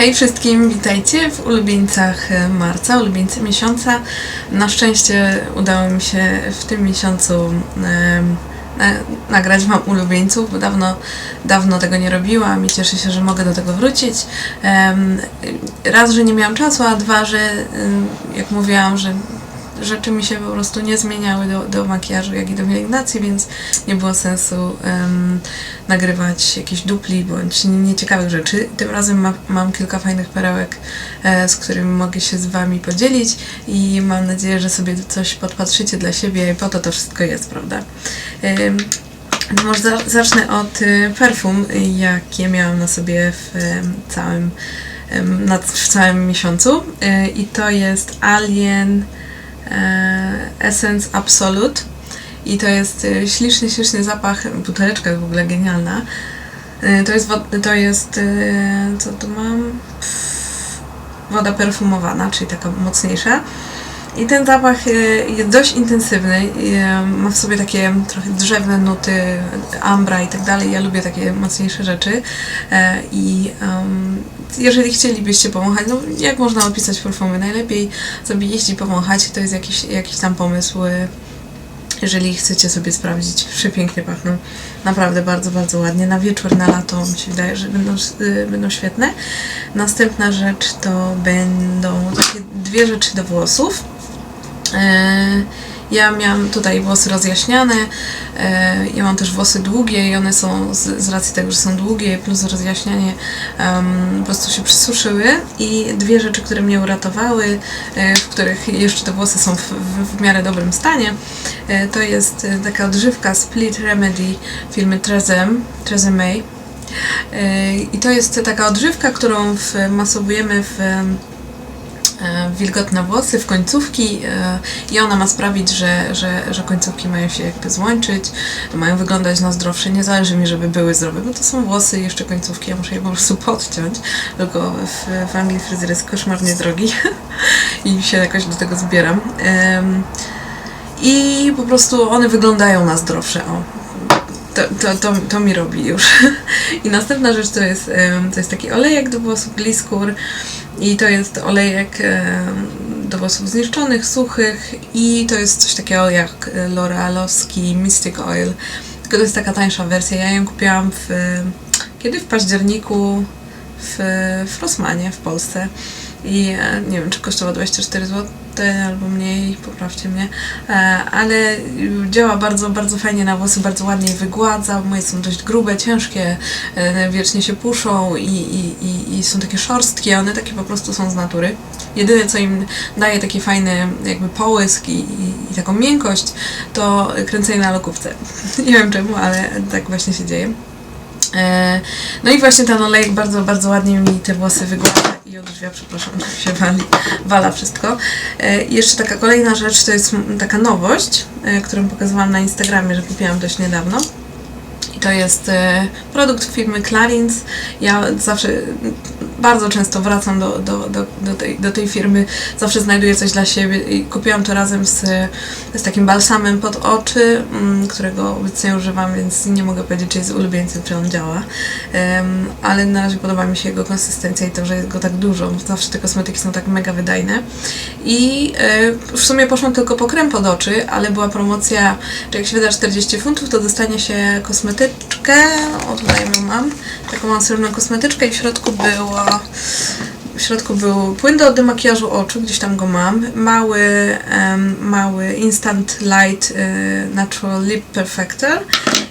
Hej wszystkim, witajcie w ulubieńcach e, marca, ulubieńcy miesiąca. Na szczęście udało mi się w tym miesiącu na, nagrać Wam ulubieńców, bo dawno, dawno tego nie robiłam i cieszę się, że mogę do tego wrócić. Em, raz, że nie miałam czasu, a dwa, że em, jak mówiłam, że rzeczy mi się po prostu nie zmieniały do, do makijażu, jak i do pielęgnacji, więc nie było sensu em, nagrywać jakichś dupli bądź nie- nieciekawych rzeczy. Tym razem ma, mam kilka fajnych perełek, e, z którymi mogę się z Wami podzielić i mam nadzieję, że sobie coś podpatrzycie dla siebie, po to to wszystko jest, prawda? Em, no może za, zacznę od y, perfum, jakie miałam na sobie w całym, w całym miesiącu. Y, I to jest Alien e, Essence Absolute. I to jest y, śliczny, śliczny zapach. Buteleczka jest w ogóle genialna. Y, To jest, to jest co tu mam? Woda perfumowana, czyli taka mocniejsza. I ten zapach y, jest dość intensywny. y, Ma w sobie takie trochę drzewne nuty, ambra i tak dalej. Ja lubię takie mocniejsze rzeczy. E, I em, jeżeli chcielibyście pomachać, no jak można opisać perfumy? Najlepiej sobie jeść i pomachać. To jest jakiś, jakiś tam pomysł. y, Jeżeli chcecie sobie sprawdzić, przepięknie pachną. Naprawdę bardzo, bardzo ładnie. Na wieczór, na lato mi się wydaje, że będą, będą świetne. Następna rzecz to będą takie dwie rzeczy do włosów. E, Ja miałam tutaj włosy rozjaśniane, e, ja mam też włosy długie i one są z, z racji tego, że są długie plus rozjaśnianie em, po prostu się przysuszyły i dwie rzeczy, które mnie uratowały, e, w których jeszcze te włosy są w, w, w miarę dobrym stanie, to jest taka odżywka Split Remedy firmy Trezem, Trezemay. I to jest taka odżywka, którą wmasowujemy w wilgotne włosy w końcówki e, i ona ma sprawić, że, że, że końcówki mają się jakby złączyć, mają wyglądać na zdrowsze. Nie zależy mi, żeby były zdrowe, bo to są włosy jeszcze końcówki, ja muszę je po prostu podciąć, tylko w, w Anglii fryzjer jest koszmarnie drogi i się jakoś do tego zbieram. I po prostu one wyglądają na zdrowsze, o. To, to, to, to mi robi już. I następna rzecz to jest, to jest taki olejek do włosów Gliskur i to jest olejek do włosów zniszczonych, suchych i to jest coś takiego jak L'Orealowski Mystic Oil. Tylko to jest taka tańsza wersja. Ja ją kupiłam w, kiedy w październiku w, w Rossmanie w Polsce. I e, nie wiem, czy kosztowało 24 zł albo mniej, poprawcie mnie, e, ale działa bardzo, bardzo fajnie na włosy, bardzo ładnie wygładza. Moje są dość grube, ciężkie, e, wiecznie się puszą i, i, i, i są takie szorstkie, one takie po prostu są z natury. Jedyne, co im daje taki fajny jakby połysk i, i, i taką miękkość, to kręcenie na lokówce. nie wiem czemu, ale tak właśnie się dzieje. E, No i właśnie ten olejek bardzo, bardzo ładnie mi te włosy wygładza i odżywia, przepraszam, się wali, wala wszystko. E, jeszcze taka kolejna rzecz, to jest taka nowość, e, którą pokazywałam na Instagramie, że kupiłam dość niedawno. I to jest e, produkt firmy Clarins. Ja zawsze bardzo często wracam do, do, do, do, tej, do tej firmy, zawsze znajduję coś dla siebie i kupiłam to razem z, z takim balsamem pod oczy, mm, którego obecnie używam, więc nie mogę powiedzieć, czy jest ulubieńcem, czy on działa. Em, ale na razie podoba mi się jego konsystencja i to, że jest go tak dużo. Zawsze te kosmetyki są tak mega wydajne. I e, w sumie poszłam tylko po krem pod oczy, ale była promocja, że jak się wyda 40 funtów, to dostanie się kosmetyczkę. O, tutaj mam. Taką mam kosmetyczkę i w środku w środku był płyn do demakijażu oczu, gdzieś tam go mam. Mały, em, mały Instant Light e, Natural Lip Perfector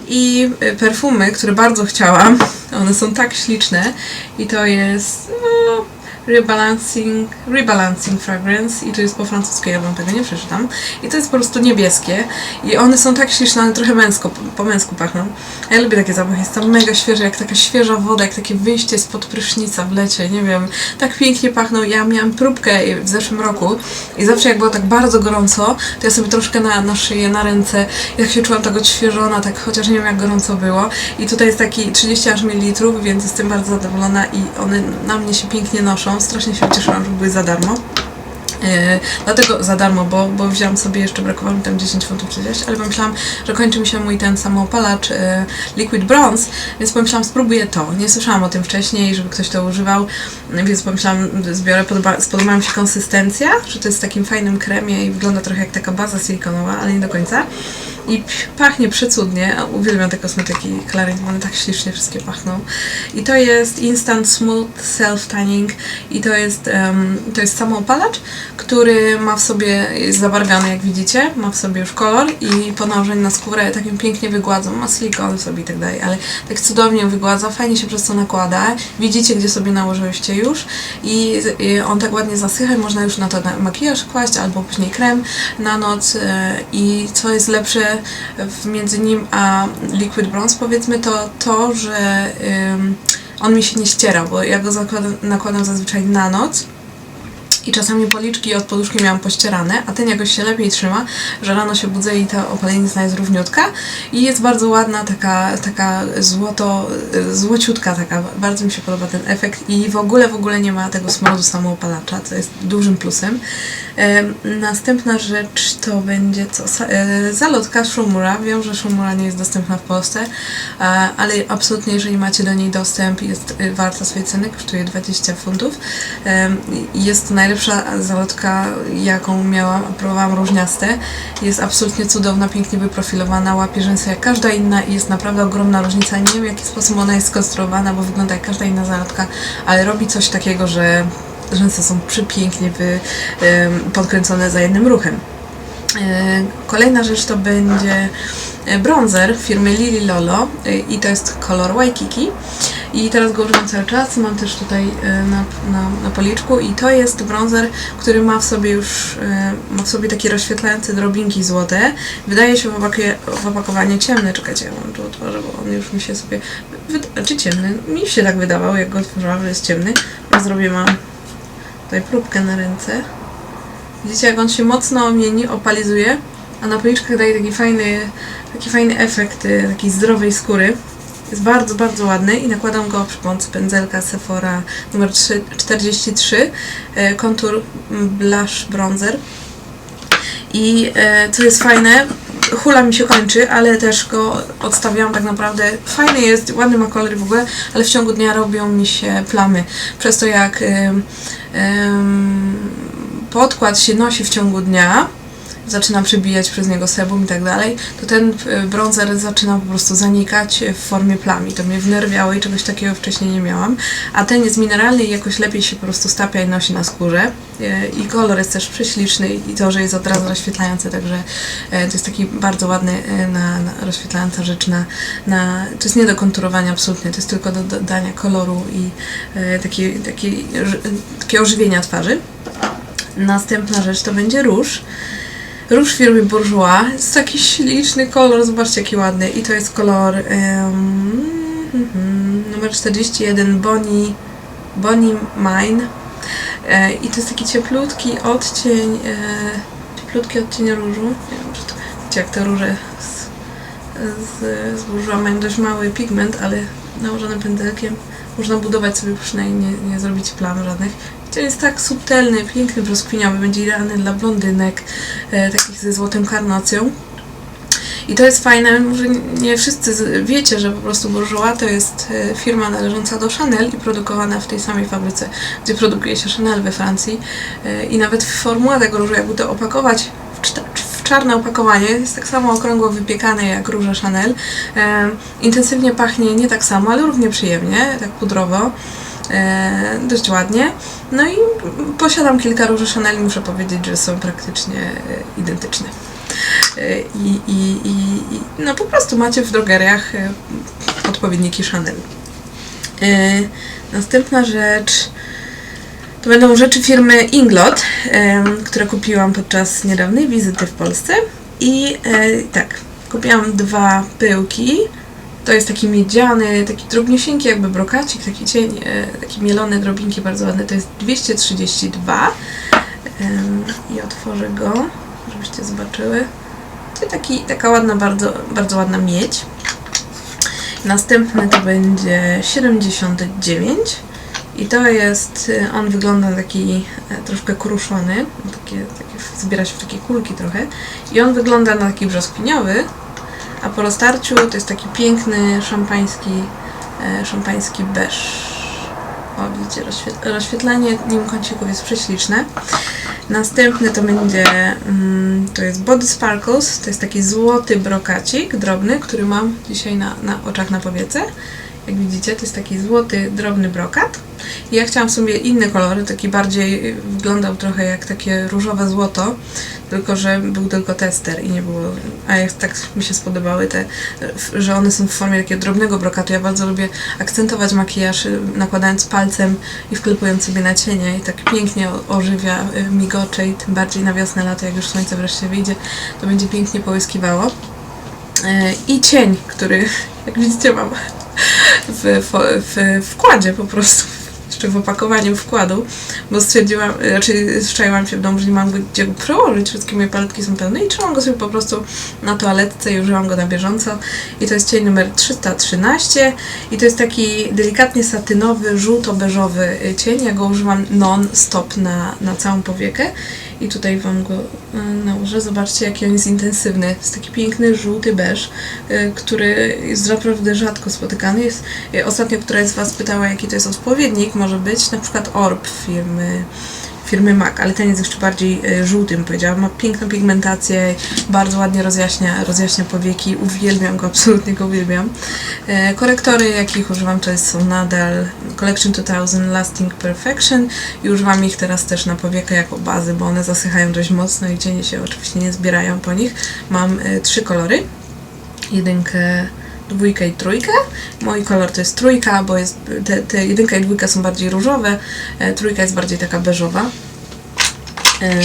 i e, perfumy, które bardzo chciałam. One są tak śliczne i to jest no, Rebalancing, Rebalancing Fragrance i to jest po francusku, ja wam tego nie przeczytam. I to jest po prostu niebieskie i one są tak śliczne, one trochę męsko, po męsku pachną. Ja lubię takie zapachy, jest tam mega świeże, jak taka świeża woda, jak takie wyjście spod prysznica w lecie, nie wiem, tak pięknie pachną. Ja miałam próbkę w zeszłym roku i zawsze jak było tak bardzo gorąco, to ja sobie troszkę na, na szyję, na ręce, jak się czułam tak odświeżona, tak chociaż nie wiem jak gorąco było. I tutaj jest taki 30 aż ml, więc jestem bardzo zadowolona i one na mnie się pięknie noszą. Strasznie się cieszyłam, że były za darmo. E, dlatego za darmo, bo, bo wziąłam sobie jeszcze, brakowało mi tam 10 funtów czy coś, ale pomyślałam, że kończy mi się mój ten samoopalacz e, Liquid Bronze, więc pomyślałam, spróbuję to. Nie słyszałam o tym wcześniej, żeby ktoś to używał, więc pomyślałam, zbiorę, podoba, mi się konsystencja, że to jest w takim fajnym kremie i wygląda trochę jak taka baza silikonowa, ale nie do końca. I pachnie przecudnie. Uwielbiam te kosmetyki Clarins, one tak ślicznie wszystkie pachną. I to jest Instant Smooth Self Tanning i to jest, um, to jest samoopalacz, który ma w sobie, jest zabarwiony jak widzicie, ma w sobie już kolor i po nałożeniu na skórę takim pięknie wygładza, ma silikon w sobie i tak dalej, ale tak cudownie wygładza, fajnie się przez to nakłada. Widzicie, gdzie sobie nałożyłyście już i, i on tak ładnie zasycha można już na to makijaż kłaść albo później krem na noc e, i co jest lepsze między nim a Liquid Bronze powiedzmy to to, że on mi się nie ściera, bo ja go zakładam, nakładam zazwyczaj na noc i czasami policzki od poduszki miałam pościerane, a ten jakoś się lepiej trzyma, że rano się budzę i ta opalenizna jest równiutka i jest bardzo ładna, taka, taka złoto, złociutka taka, bardzo mi się podoba ten efekt i w ogóle, w ogóle nie ma tego smrodu samoopalacza, co jest dużym plusem. E, następna rzecz to będzie co? E, zalotka Shumura. Wiem, że Shumura nie jest dostępna w Polsce, e, ale absolutnie jeżeli macie do niej dostęp jest e, warta swojej ceny, kosztuje 20 funtów. E, jest to najlepsza zalotka, jaką miałam, próbowałam różniaste. Jest absolutnie cudowna, pięknie wyprofilowana, łapie rzęsy jak każda inna i jest naprawdę ogromna różnica. Nie wiem w jaki sposób ona jest skonstruowana, bo wygląda jak każda inna zalotka, ale robi coś takiego, że rzęsy są przepięknie wy, podkręcone za jednym ruchem. E, kolejna rzecz to będzie e, bronzer firmy Lily Lolo e, i to jest kolor Waikiki i teraz go używam cały czas, mam też tutaj na, na, na policzku. I to jest bronzer, który ma w sobie już ma w sobie takie rozświetlające drobinki złote. Wydaje się w, opakie, w opakowaniu ciemne, czekajcie, ja mam tu otworzę, bo on już mi się sobie czy ciemny, mi się tak wydawał jak go otworzyłam, że jest ciemny, zrobię mam tutaj próbkę na ręce. Widzicie, jak on się mocno mieni, opalizuje, a na policzkach daje taki fajny, taki fajny efekt y, takiej zdrowej skóry. Jest bardzo, bardzo ładny i nakładam go przy pomocy pędzelka Sephora numer 3, 43 kontur Blush Bronzer. I e, co jest fajne, hula mi się kończy, ale też go odstawiam tak naprawdę. Fajny jest, ładny ma kolor w ogóle, ale w ciągu dnia robią mi się plamy. Przez to jak podkład się nosi w ciągu dnia, zaczyna przebijać przez niego sebum i tak dalej, to ten e, bronzer zaczyna po prostu zanikać w formie plami. To mnie wnerwiało i czegoś takiego wcześniej nie miałam. A ten jest mineralny i jakoś lepiej się po prostu stapia i nosi na skórze. E, I kolor jest też prześliczny i to, że jest od razu rozświetlający, także e, to jest taki bardzo ładny na, na rozświetlająca rzecz na, na... To jest nie do konturowania absolutnie, to jest tylko do dodania koloru i takiej, takiej, takiego ożywienia twarzy. Następna rzecz to będzie róż. Róż firmy Bourjois. Jest taki śliczny kolor, zobaczcie jaki ładny. I to jest kolor um, numer 41 Bonnie, Bonnie Mine. E, I to jest taki cieplutki odcień, e, cieplutki odcień różu. Nie wiem, czy to, wiecie jak te róże z, z, z Bourjois mają dość mały pigment, ale nałożony pędzelkiem można budować sobie przynajmniej, nie, nie zrobić plam żadnych. To jest tak subtelny, piękny, brzoskwiniowy, będzie idealny dla blondynek, e, takich ze złotym karnacją. I to jest fajne, może nie wszyscy wiecie, że po prostu Bourjois to jest e, firma należąca do Chanel i produkowana w tej samej fabryce, gdzie produkuje się Chanel we Francji. E, I nawet formuła tego różu, jakby to opakować w, czarne opakowanie, jest tak samo okrągło wypiekane jak róże Chanel. E, intensywnie pachnie nie tak samo, ale równie przyjemnie, tak pudrowo. E, dość ładnie. No i posiadam kilka róży Chanel i muszę powiedzieć, że są praktycznie e, identyczne. E, I, i, i, i no po prostu macie w drogeriach odpowiedniki Chanel. Następna rzecz to będą rzeczy firmy Inglot, które kupiłam podczas niedawnej wizyty w Polsce. I tak, kupiłam dwa pyłki to jest taki miedziany, taki drobniusieńki jakby brokacik, taki cień, e, takie mielone drobinki bardzo ładne. To jest 232 i otworzę go, żebyście zobaczyły. To taki, taka ładna, bardzo, bardzo ładna miedź. Następne to będzie 79 I to jest, y, on wygląda taki e, troszkę kruszony, takie, takie, zbiera się w takie kulki trochę. I on wygląda na taki brzoskwiniowy, a po roztarciu to jest taki piękny szampański, e, szampański beż. O, widzicie, rozświet- rozświetlenie nim kącików jest prześliczne. Następny to będzie, mm, to jest Body Sparkles, to jest taki złoty brokacik drobny, który mam dzisiaj na, na oczach na powiece. Jak widzicie, to jest taki złoty, drobny brokat. I ja chciałam sobie inne kolory, taki bardziej wyglądał trochę jak takie różowe złoto, tylko że był tylko tester i nie było, a jak tak mi się spodobały te, że one są w formie takiego drobnego brokatu. Ja bardzo lubię akcentować makijaż, nakładając palcem i wklepując sobie na cienie i tak pięknie ożywia, y, migocze i tym bardziej na wiosnę, lato, jak już słońce wreszcie wyjdzie, to będzie pięknie połyskiwało. E, I cień, który, jak widzicie, mam w, fo- w wkładzie po prostu, jeszcze w opakowaniu wkładu, bo stwierdziłam, raczej zczaiłam się w domu, że nie mam gdzie go przełożyć, wszystkie moje paletki są pełne i trzymam go sobie po prostu na toaletce i używam go na bieżąco. I to jest cień numer 313 i to jest taki delikatnie satynowy, żółto-beżowy y, cień. Ja go używam non-stop na, na całą powiekę i tutaj Wam go y, nałożę. Zobaczcie, jaki on jest intensywny. Jest taki piękny, żółty beż, y, który jest naprawdę rzadko spotykany. Jest, y, ostatnio któraś z Was pytała, jaki to jest odpowiednik. Może być na przykład Orb firmy firmy MAC, ale ten jest jeszcze bardziej y, żółty, bym powiedziała. Ma piękną pigmentację, bardzo ładnie rozjaśnia, rozjaśnia powieki. Uwielbiam go, absolutnie go uwielbiam. E, korektory, jakich używam, to są nadal Collection 2000 Lasting Perfection i używam ich teraz też na powiekę jako bazy, bo one zasychają dość mocno i cienie się oczywiście nie zbierają po nich. Mam e, trzy kolory. Jedynkę, dwójkę i trójkę. Mój kolor to jest trójka, bo jest, te, te jedynka i dwójka są bardziej różowe, e, trójka jest bardziej taka beżowa. E.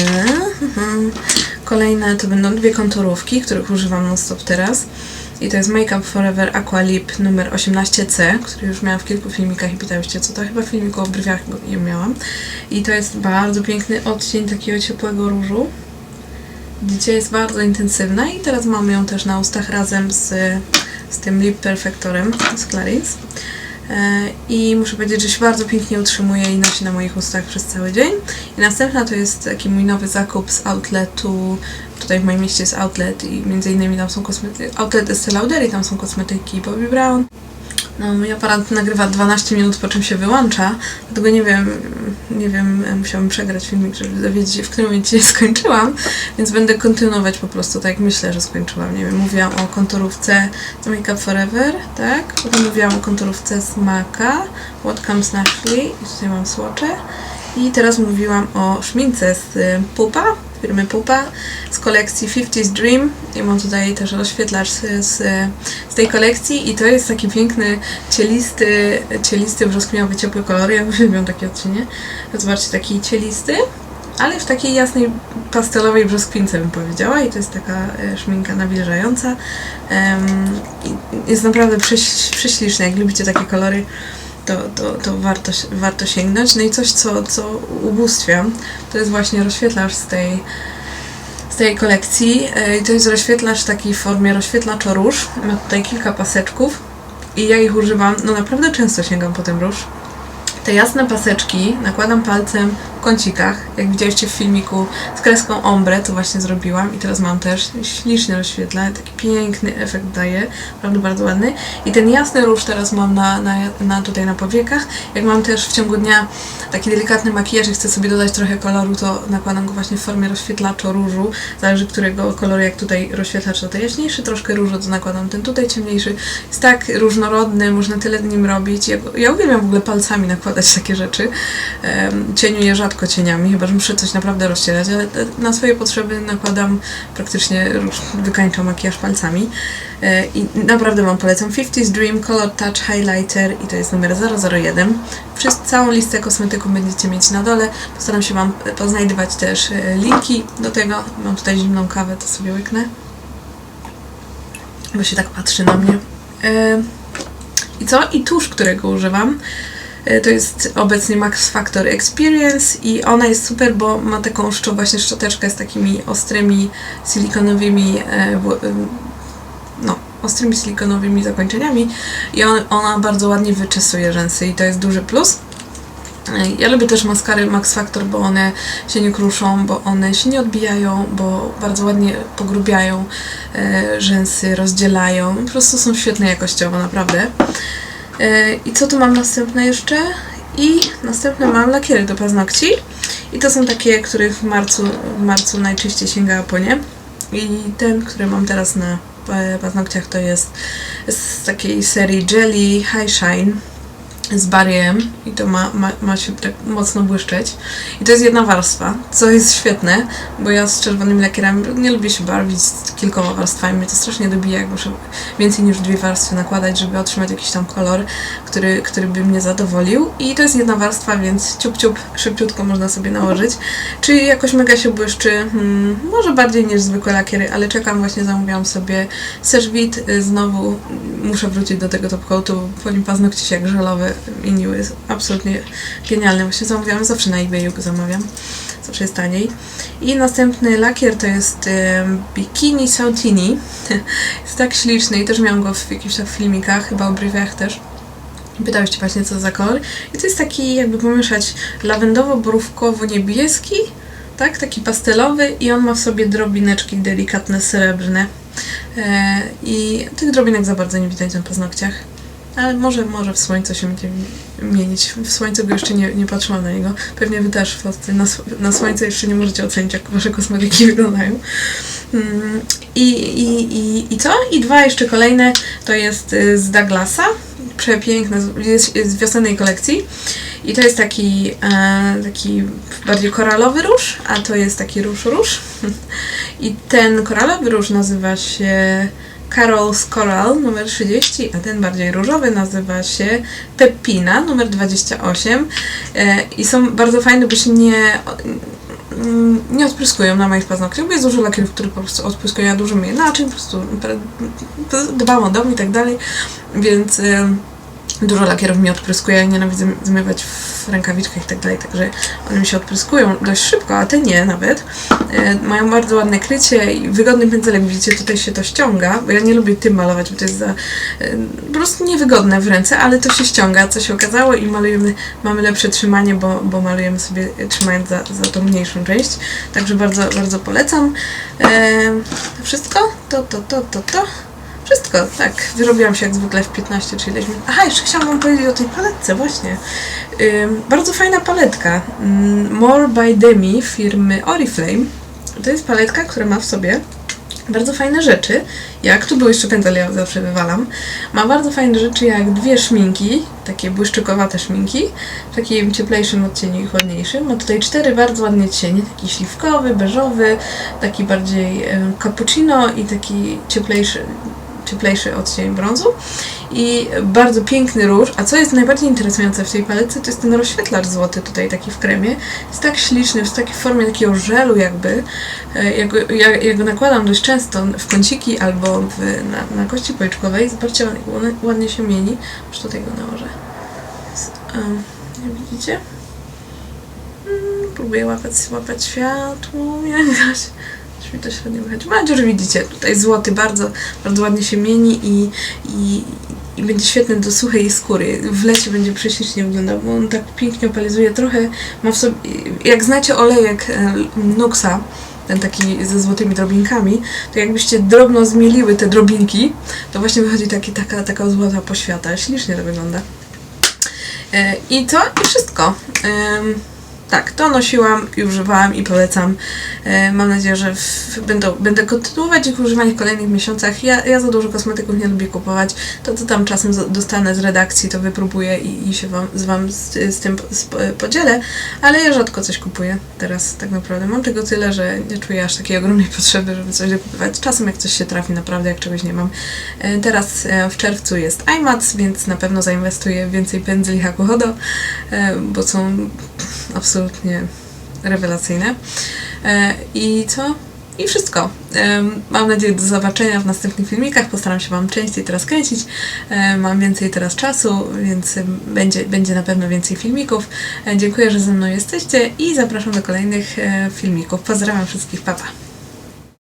Kolejne to będą dwie konturówki, których używam non stop teraz. I to jest Make Up Forever Aqua Lip numer 18C, który już miałam w kilku filmikach i pytałyście co to. Chyba w filmiku o brwiach go- je miałam. I to jest bardzo piękny odcień takiego ciepłego różu. Widzicie, jest bardzo intensywna i teraz mam ją też na ustach razem z, z tym Lip Perfectorem z Clarins. E, I muszę powiedzieć, że się bardzo pięknie utrzymuje i nosi na moich ustach przez cały dzień. I następna to jest taki mój nowy zakup z outletu. Tutaj w moim mieście jest outlet i między innymi tam są kosmetyki. Outlet Estée Lauder i tam są kosmetyki Bobbi Brown. No, mój aparat nagrywa 12 minut, po czym się wyłącza, dlatego nie wiem, nie wiem, musiałam przegrać filmik, żeby dowiedzieć się, w którym momencie skończyłam, więc będę kontynuować po prostu tak, jak myślę, że skończyłam. Nie wiem, mówiłam o konturówce z Make Up Forever, tak? Potem mówiłam o konturówce z Maka, What Comes Naturally, i tutaj mam słocze. I teraz mówiłam o szmince z Pupa, firmy Pupa, z kolekcji 50's Dream. I mam tutaj też rozświetlacz z, z, tej kolekcji i to jest taki piękny, cielisty, cielisty, brzoskwiniowy, ciepły kolor. Ja uwielbiam takie odcienie. Zobaczcie, taki cielisty, ale w takiej jasnej, pastelowej brzoskwince bym powiedziała i to jest taka e, szminka nawilżająca. I jest naprawdę prześ, prześliczna. Jak lubicie takie kolory, to, to, to warto, warto sięgnąć. No i coś, co, co ubóstwiam, to jest właśnie rozświetlacz z tej, z tej kolekcji. E, I to jest rozświetlacz w formie rozświetlacza róż. Ma tutaj kilka paseczków i ja ich używam, no naprawdę często sięgam po ten róż. Te jasne paseczki nakładam palcem kącikach. Jak widzieliście w filmiku z kreską ombre, to właśnie zrobiłam i teraz mam też ślicznie rozświetla, taki piękny efekt daje, naprawdę bardzo ładny. I ten jasny róż teraz mam na, na, na tutaj na powiekach. Jak mam też w ciągu dnia taki delikatny makijaż i chcę sobie dodać trochę koloru, to nakładam go właśnie w formie rozświetlacza różu. Zależy którego koloru, jak tutaj rozświetlacz to, jaśniejszy, troszkę różu, to nakładam ten tutaj ciemniejszy. Jest tak różnorodny, można tyle nim robić. Ja, ja uwielbiam w ogóle palcami nakładać takie rzeczy. Um, cieniuję rzadko cieniami, chyba że muszę coś naprawdę rozcierać, ale na swoje potrzeby nakładam praktycznie, wykańczam makijaż palcami. E, I naprawdę Wam polecam 50's Dream Color Touch Highlighter i to jest numer 001. Przez całą listę kosmetyków będziecie mieć na dole. Postaram się Wam poznajdywać też e, linki do tego. Mam tutaj zimną kawę, to sobie łyknę. Bo się tak patrzy na mnie. E, I co? I tusz, którego używam. E, To jest obecnie Max Factor Experience i ona jest super, bo ma taką szczo, właśnie szczoteczkę z takimi ostrymi silikonowymi e, em, no, ostrymi silikonowymi zakończeniami i on, ona bardzo ładnie wyczesuje rzęsy i to jest duży plus. Ja lubię też maskary Max Factor, bo one się nie kruszą, bo one się nie odbijają, bo bardzo ładnie pogrubiają e, rzęsy, rozdzielają. Po prostu są świetne jakościowo, naprawdę. E, I co tu mam następne jeszcze? I następne mam lakiery do paznokci. I to są takie, których w marcu, w marcu najczęściej sięgała po nie. I ten, który mam teraz na e, paznokciach to jest z takiej serii Jelly High Shine z bariem i to ma, ma, ma się tak mocno błyszczeć. I to jest jedna warstwa, co jest świetne, bo ja z czerwonymi lakierami nie lubię się barwić z kilkoma warstwami. Mnie to strasznie dobija, jak muszę więcej niż dwie warstwy nakładać, żeby otrzymać jakiś tam kolor, który, który by mnie zadowolił. I to jest jedna warstwa, więc ciup ciup, szybciutko można sobie nałożyć. Czy jakoś mega się błyszczy? Hmm, może bardziej niż zwykłe lakiery, ale czekam, właśnie zamówiłam sobie Serwit. Znowu muszę wrócić do tego top coatu, po nim paznokcie się jak żelowe niły. Jest absolutnie genialny. Właśnie zamówiłam, zawsze na eBayu go zamawiam. Zawsze jest taniej. I następny lakier to jest Bikini Sautini. jest tak śliczny i też miałam go w jakichś tam filmikach, chyba o briefach też. Pytałyście właśnie co za kolor. I to jest taki jakby pomieszać lawendowo-borówkowo-niebieski, tak? Taki pastelowy i on ma w sobie drobineczki delikatne, srebrne. E, I tych drobinek za bardzo nie widać na paznokciach. Ale może, może w słońcu się będzie mienić. W słońcu go jeszcze nie, nie patrzyłam na niego. Pewnie wy też na, na słońce jeszcze nie możecie ocenić, jak wasze kosmetyki wyglądają. Mm, I, i, i, I co? I dwa jeszcze kolejne to jest y, z Douglasa. Przepiękne, jest z wiosennej kolekcji. I to jest taki, e, taki bardziej koralowy róż, a to jest taki róż róż. I ten koralowy róż nazywa się Carol's Coral numer 30, a ten bardziej różowy nazywa się Pepina numer 28. E, I są bardzo fajne, bo się nie, mm, nie odpryskują na moich paznokciach, bo jest dużo lakierów, które po prostu odpryskują, ja dużo myję naczyń, po prostu dbam o dom i tak dalej, więc... Dużo lakierów mi odpryskuje, ja nienawidzę zmywać w rękawiczkach i tak dalej, także one mi się odpryskują dość szybko, a te nie nawet. E, mają bardzo ładne krycie i wygodny pędzelek, widzicie, tutaj się to ściąga, bo ja nie lubię tym malować, bo to jest za, e, po prostu niewygodne w ręce, ale to się ściąga, co się okazało i malujemy, mamy lepsze trzymanie, bo, bo malujemy sobie trzymając za, za tą mniejszą część, także bardzo, bardzo polecam. E, wszystko? To, to, to, to, to. Wszystko, tak. Wyrobiłam się jak zwykle w 15 czy ileś minut. Aha, jeszcze chciałam Wam powiedzieć o tej paletce, właśnie. Ym, bardzo fajna paletka. Ym, More by Demi firmy Oriflame. To jest paletka, która ma w sobie bardzo fajne rzeczy. Jak tu były jeszcze pędzle, ja zawsze wywalam. Ma bardzo fajne rzeczy jak dwie szminki, takie błyszczykowate szminki, w takim cieplejszym odcieniu i chłodniejszym. Ma tutaj cztery bardzo ładne cienie, taki śliwkowy, beżowy, taki bardziej em, cappuccino i taki cieplejszy, cieplejszy odcień brązu i bardzo piękny róż, a co jest najbardziej interesujące w tej paletce, to jest ten rozświetlacz złoty tutaj taki w kremie. Jest tak śliczny, w formie takiego żelu jakby. E, Ja go, ja, ja go nakładam dość często w kąciki albo w, na, na kości policzkowej. Zobaczcie, jak ładnie, się mieni. Już tutaj go nałożę. Nie widzicie? Mm, Próbuję łapać, łapać światło jakoś. Już mi to średnio wychodzi. Że widzicie. Tutaj złoty bardzo, bardzo ładnie się mieni i, i, i będzie świetny do suchej skóry. W lecie będzie prześlicznie wyglądał, bo on tak pięknie opalizuje. Trochę ma w sobie... Jak znacie olejek e, Nuxa, ten taki ze złotymi drobinkami, to jakbyście drobno zmieliły te drobinki, to właśnie wychodzi taki, taka, taka złota poświata. Ślicznie to wygląda. E, I to i wszystko. Tak, to nosiłam i używałam i polecam. E, Mam nadzieję, że w, będą, będę kontynuować ich używanie w kolejnych miesiącach. Ja, ja za dużo kosmetyków nie lubię kupować. To, co tam czasem dostanę z redakcji, to wypróbuję i, i się wam, z Wam z, z tym podzielę, ale ja rzadko coś kupuję teraz tak naprawdę. Mam tego tyle, że nie czuję aż takiej ogromnej potrzeby, żeby coś kupować. Czasem jak coś się trafi, naprawdę jak czegoś nie mam. E, Teraz e, w czerwcu jest iMac, więc na pewno zainwestuję więcej pędzli Hakuhodo, bo są absolutnie rewelacyjne. E, I co? I wszystko. Em, Mam nadzieję do zobaczenia w następnych filmikach. Postaram się Wam częściej teraz kręcić. E, Mam więcej teraz czasu, więc będzie, będzie na pewno więcej filmików. E, Dziękuję, że ze mną jesteście i zapraszam do kolejnych e, filmików. Pozdrawiam wszystkich. Pa, pa.